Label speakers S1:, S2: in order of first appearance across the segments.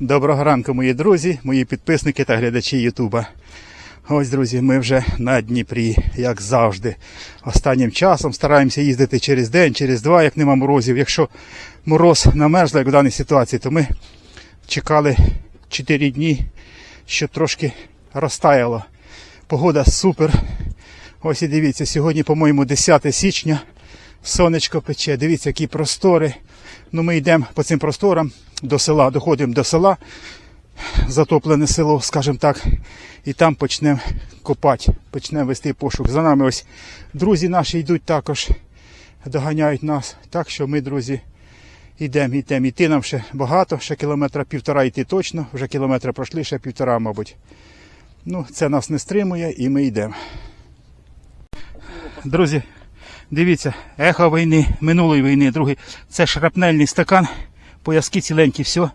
S1: Доброго ранку, мої друзі, мої підписники та глядачі Ютуба. Ось, друзі, ми вже на Дніпрі, як завжди. Останнім часом стараємося їздити через день, через два, як нема морозів. Якщо мороз намерзла, як в даній ситуації, то ми чекали 4 дні, щоб трошки розтаяло. Погода супер. Ось і дивіться, сьогодні, по-моєму, 10 січня. Сонечко пече, дивіться, які простори. Ну, ми йдемо по цим просторам до села, доходимо до села, затоплене село, скажімо так, і там почнемо копати, почнемо вести пошук. За нами ось друзі наші йдуть також, доганяють нас. Так що ми, друзі, йдемо, йдемо. Йти нам ще багато, ще кілометра півтора йти точно, вже кілометра пройшли, ще півтора, мабуть. Ну, це нас не стримує і ми йдемо. Друзі, дивіться, ехо війни, минулої війни, другий. Це шрапнельний стакан, пояски ціленькі, все.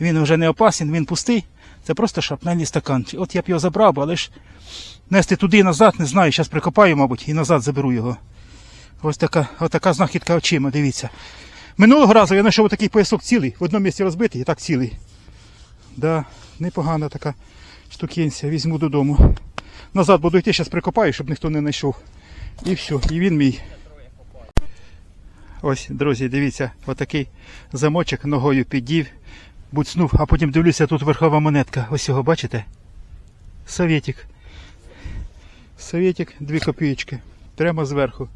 S1: Він вже не опасен, він пустий. Це просто шрапнельний стакан. От я б його забрав, але ж нести туди і назад, не знаю, зараз прикопаю, мабуть, і назад заберу його. Ось така, ось знахідка очима, дивіться. Минулого разу я знайшов такий поясок цілий, в одному місці розбитий, і так цілий. Да, непогана така штукенція, візьму додому. Назад буду йти, зараз прикопаю, щоб ніхто не знайшов. І все, і він мій. Ось, друзі, дивіться, отакий замочок ногою піддів, буцнув, а потім дивлюся, тут верхова монетка. Ось його, бачите? Совєтик. Совєтик, дві копійки. Прямо зверху.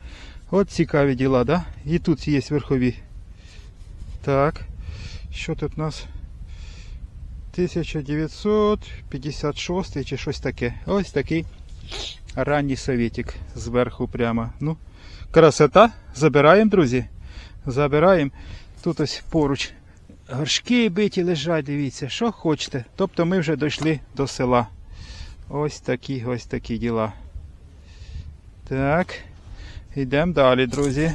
S1: От цікаві діла, да? І тут є верхові. Так. Що тут у нас? 1956 чи щось таке. Ось такий ранній совєтик зверху прямо. Ну, красота. Забираємо, друзі. Забираємо. Тут ось поруч горшки биті лежать, дивіться, що хочете. Тобто ми вже дійшли до села. Ось такі, ось такі діла. Так. Йдемо далі, друзі.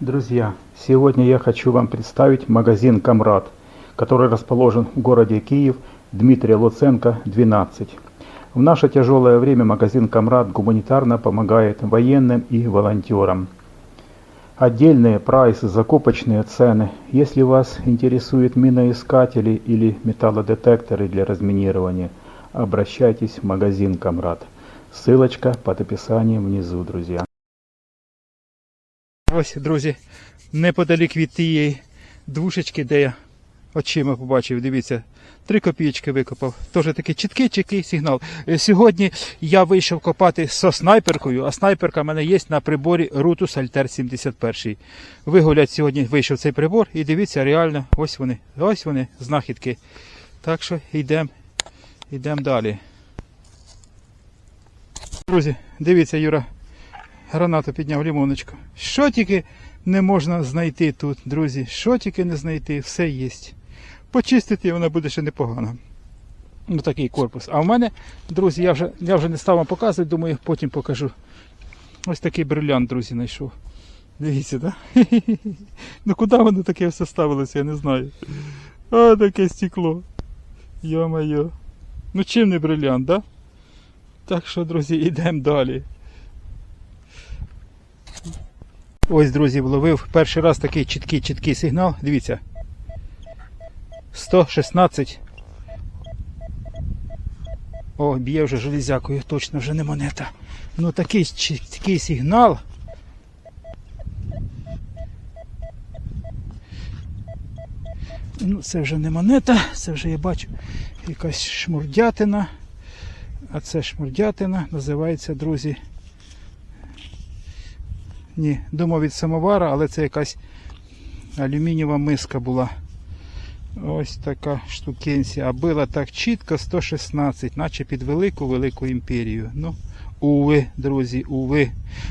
S1: Друзья, сегодня я хочу вам представить магазин «Камрад», который расположен в городе Киев, Дмитрия Луценко, 12. В наше тяжелое время магазин «Камрад» гуманитарно помогает военным и волонтерам. Отдельные прайсы, закупочные цены. Если вас интересуют миноискатели или металлодетекторы для разминирования, обращайтесь в магазин «Камрад». Ссылочка под описанием внизу, друзья. Ось, друзі, неподалік від тієї двушечки, де я очима побачив, дивіться, три копійки викопав. Теж такий чіткий чіткий сигнал. Е, Сьогодні я вийшов копати со снайперкою, а снайперка в мене є на приборі Rutus Alter 71. Вигулять сьогодні вийшов цей прибор і дивіться, реально, ось вони, ось вони, знахідки. Так що йдемо йдем далі. Друзі, дивіться, Юра, гранату підняв лімоночку. Що тільки не можна знайти тут, друзі, що тільки не знайти, все є. Почистити і вона буде ще непогано. Ну такий корпус. А в мене, друзі, я вже, я вже не став вам показувати, думаю, потім покажу. Ось такий брилянт, друзі, знайшов. Дивіться, так? Ну куди воно таке все ставилося, я не знаю. А, таке стекло. Йо-моє. Ну чим не брилянт, да? Так що, друзі, йдемо далі. Ось, друзі, вловив перший раз такий чіткий чіткий сигнал. Дивіться. 116. О, б'є вже железякою, точно вже не монета. Ну такий чіткий сигнал. Ну, це вже не монета, це вже я бачу якась шмурдятина. А це шмурдятина називається, друзі. Ні, думав від самовара, але це якась алюмінієва миска була. Ось така штукенція. А била так чітко 116, наче під велику-велику імперію. Ну, уви, друзі, уви.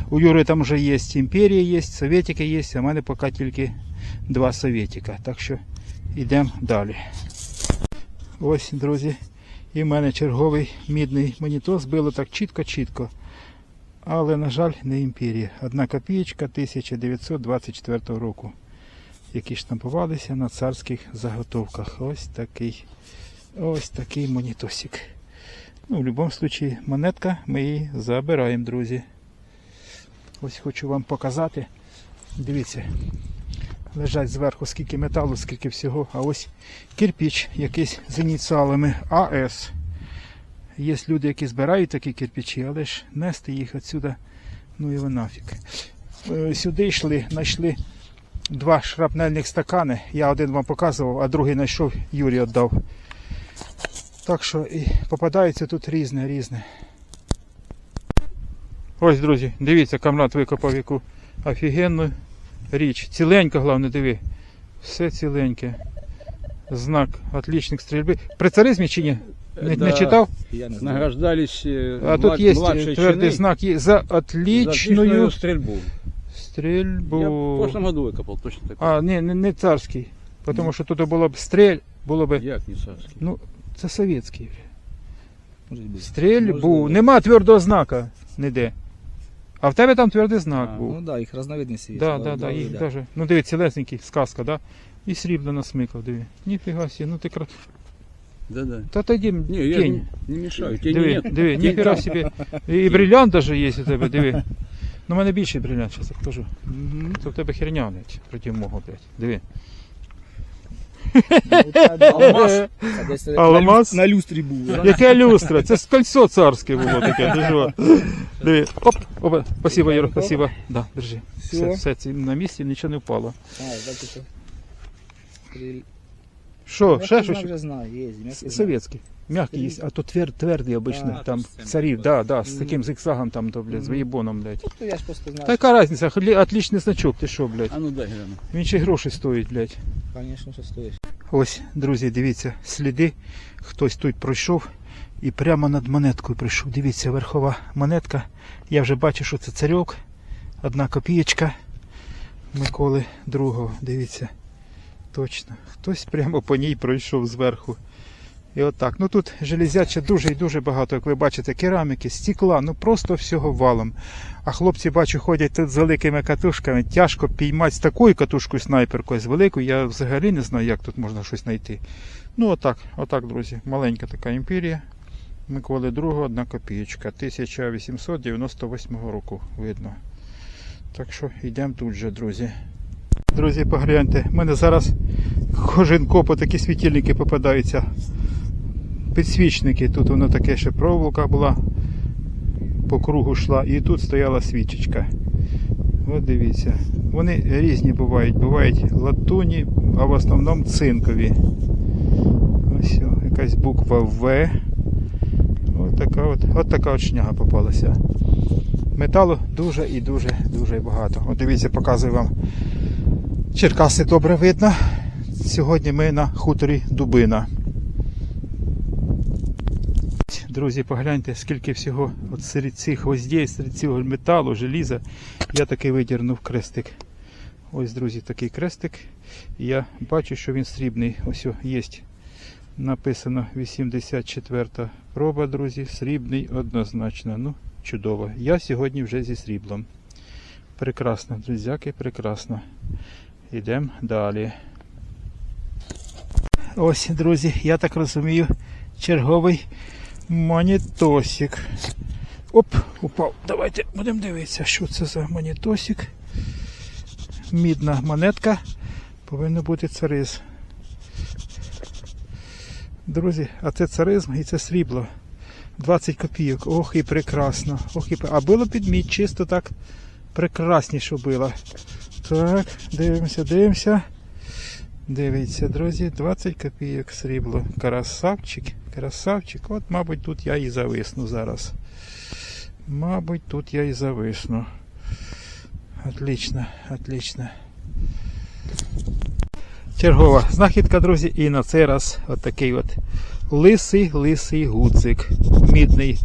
S1: У Юри там вже є імперія, є, совєтики є, а в мене поки тільки два совєтика. Так що йдемо далі. Ось, друзі. І в мене черговий мідний монітор збило так чітко-чітко. Але, на жаль, не імперія. Одна копієчка 1924 року, які штампувалися на царських заготовках. Ось такий ось такий монітосик. Ну, в будь-якому випадку, монетка ми її забираємо, друзі. Ось хочу вам показати. Дивіться, лежать зверху, скільки металу, скільки всього. А ось кирпіч якийсь з ініціалами АС. Є люди, які збирають такі кирпичі, але ж нести їх відсюди, ну і нафіг. Е, Сюди йшли, знайшли два шрапнельних стакани. Я один вам показував, а другий знайшов, Юрій віддав. Так що і попадається тут різне, різне. Ось, друзі, дивіться, камрад викопав яку офігенну річ. Ціленька, головне, диви. Все ціленьке. Знак отличник стрільби. При царизмі чи ні? Не, не читав?
S2: Я не знаю. Награждались э,
S1: А тут є
S2: младшие
S1: твердий
S2: чины
S1: знак за
S2: за
S1: отличную
S2: отличную стрельбу. Я в прошлом году выкопал точно такой.
S1: А, ні, не, не царський. Тому що тут було б стрель, було б.
S2: Як не царский?
S1: Ну, це совєтський. Стрільбу.
S2: Можливо.
S1: Нема твердого знака ніде. А в тебе там твердий знак
S2: А,
S1: був.
S3: Ну да, їх разновидності є.
S1: Да, да, да, їх даже. Ну диви, цілесенький, сказка, да? І срібло насмикав, диви. Ніфіга сі, ну ти кра...
S2: Да, да.
S1: Та тоді
S2: Не, я не, не мешаю. Тени
S1: Диви,
S2: нет.
S1: диви, ніфіга собі. І бриллиант даже є у тебе, диви. Ну, в мене більший бриллиант, зараз я покажу. Це в тебе херня, блядь, проти мого, блядь. Диви.
S3: Алмаз.
S1: Алмаз?
S3: На люстрі був.
S1: Яке люстра? Це ж кольцо царське було таке, ти що? Диви. Оп, опа, спасибо, Юра, спасибо. Да, держи. Все, все, це на місці, нічого не впало.
S3: А, бачите.
S1: Що,
S3: Я
S1: ще щось?
S3: вже знаю, є.
S1: Советский. Мягкий есть, а то твер, твердый обычно,
S3: А,
S1: там
S2: то есть
S1: царів, да, да, с таким зигзагом там, то, блядь, з
S3: Мгм.
S1: виєбоном, блядь.
S3: Тобто я ж просто знаю.
S1: Та яка разниця, хлі- отличний значок, ти що, блядь.
S2: А ну дай гляну.
S1: Він ще й гроші стоїть, блядь.
S3: Звісно, що стоїш.
S1: Ось, друзі, дивіться, сліди. Хтось тут пройшов і прямо над монеткою прийшов. Дивіться, верхова монетка. Я вже бачу, що це царьок. Одна копієчка Миколи II. Дивіться. Точно. Хтось прямо по ній пройшов зверху. І отак. Ну тут железяче дуже і дуже багато, як ви бачите, кераміки, стекла, ну просто всього валом. А хлопці, бачу, ходять тут з великими катушками. Тяжко піймати з такою катушкою снайперкою, з великою. Я взагалі не знаю, як тут можна щось знайти. Ну, отак, отак, друзі. Маленька така імперія. Миколи II, одна копієчка. 1898 року видно. Так що йдемо тут же, друзі. Друзі, погляньте, в мене зараз кожен копо такі світильники попадаються. Підсвічники. Тут воно таке ще проволока була. По кругу йшла. І тут стояла свічечка. От дивіться. Вони різні бувають. Бувають латуні, а в основному цинкові. Ось якась буква В. От така от, от така от шняга попалася. Металу дуже і дуже дуже багато. От дивіться, показую вам. Черкаси добре видно. Сьогодні ми на хуторі Дубина. Друзі, погляньте, скільки всього от серед цих гвоздей, серед цього металу, желіза. Я таки видірнув крестик. Ось, друзі, такий крестик. Я бачу, що він срібний. Ось є. Написано 84 проба, друзі. Срібний однозначно. Ну, чудово. Я сьогодні вже зі сріблом. Прекрасно, друзяки, прекрасно. Йдемо далі. Ось, друзі, я так розумію, черговий монітосик. Оп, упав. Давайте будемо дивитися, що це за монітосик. Мідна монетка. Повинно бути цариз. Друзі, а це царизм і це срібло. 20 копійок. Ох і прекрасно. Ох і... А було під мідь, чисто так прекрасніше було. Так, дивимося, дивимося. Дивіться, друзі, 20 копійок срібло. Красавчик, красавчик. От, мабуть, тут я і зависну зараз. Мабуть, тут я і зависну. Отлично, отлично. Чергова знахідка, друзі, і на цей раз отакий от лисий лисий гудзик. Мідний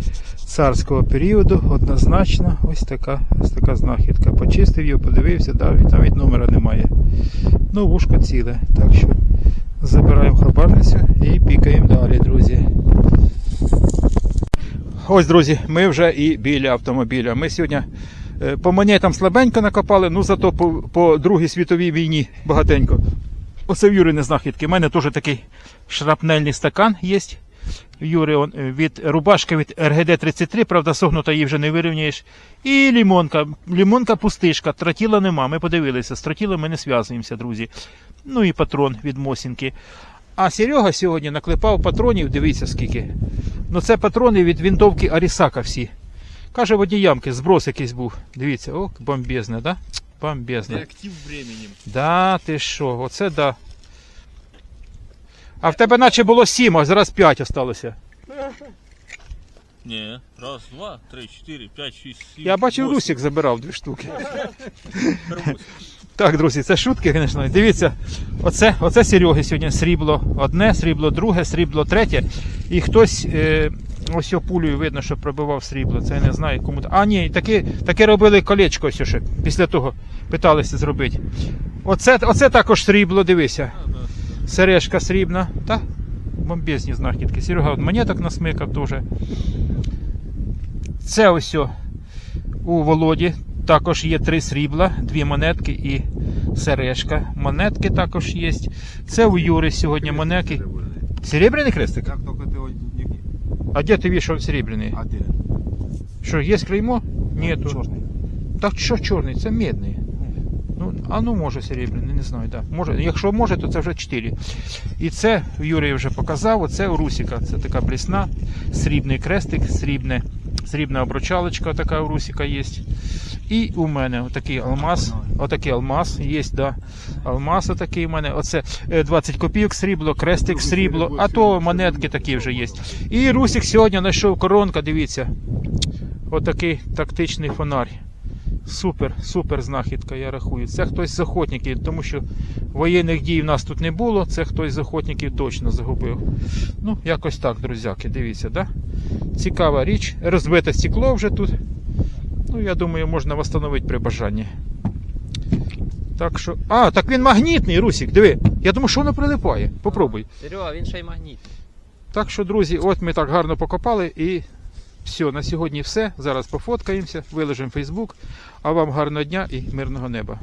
S1: царського періоду, однозначно, ось така, ось така знахідка. Почистив його, подивився, і навіть номера немає. Ну, вушко ціле. Так що забираємо хабарницю і пікаємо далі, друзі. Ось, друзі, ми вже і біля автомобіля. Ми сьогодні е, по монетам слабенько накопали, ну зато по, по Другій світовій війні багатенько. Оце в Юрини знахідки. У мене теж такий шрапнельний стакан є. Юри он, е, від рубашка від РГД-33, правда, согнута її вже не вирівняєш. І лімонка. Лімонка пустишка. Тротіла нема. Ми подивилися. З тротілом ми не зв'язуємося, друзі. Ну і патрон від Мосінки. А Серега сьогодні наклепав патронів, дивіться скільки. Ну це патрони від винтовки Арісака всі. Каже, водіямки, зброс якийсь був. Дивіться, о, бомбезне, да? Бомбезне.
S2: Реактив временем.
S1: Да, ти що, оце да. А в тебе наче було сім, а зараз п'ять осталося.
S4: Не, раз, два, три, чотири, п'ять, шість, сім.
S1: Я бачив,
S4: восемь.
S1: Русік забирав дві штуки. Так, друзі, це шутки, звісно. Дивіться, оце, оце Сереги сьогодні срібло одне, срібло друге, срібло третє. І хтось е, ось його пулею видно, що пробивав срібло. Це я не знаю кому. А, ні, таке, таке робили колечко ось ще. Після того питалися зробити. Оце, оце також срібло, дивися. Сережка срібна. Та бомбезні знахідки. Серега от монеток насмикав теж. Це ось у Володі також є три срібла, дві монетки і сережка. Монетки також є. Це у Юри сьогодні монетки. Серебряний крестик?
S5: Как только ты его.
S1: А де ти вішав серебряний?
S5: А где?
S1: Що, є клеймо? Нету.
S5: Черный.
S1: Так що чорний, це медний. А ну може серебряний, не знаю, да. Може, якщо може, то це вже 4. І це Юрій вже показав, оце у Русіка. Це така блісна, срібний крестик, срібне, срібна обручалочка така у Русіка є. І у мене отакий алмаз. Отакий алмаз є, да. Алмаз отакий у мене. Оце е, 20 копійок срібло, крестик срібло, а то монетки такі вже є. І Русік сьогодні знайшов коронка, дивіться. Отакий тактичний фонарь. Супер, супер знахідка, я рахую. Це хтось з охотників, тому що воєнних дій в нас тут не було, це хтось з охотників точно загубив. Ну, якось так, друзяки, дивіться, да? Цікава річ. Розбите стекло вже тут. Ну, я думаю, можна встановити при бажанні. Так що. А, так він магнітний, Русік, диви. Я думаю, що воно прилипає. Попробуй.
S3: Серега, він ще й магніт.
S1: Так що, друзі, от ми так гарно покопали і все, на сьогодні все. Зараз пофоткаємося, виложимо Фейсбук. А вам гарного дня і мирного неба.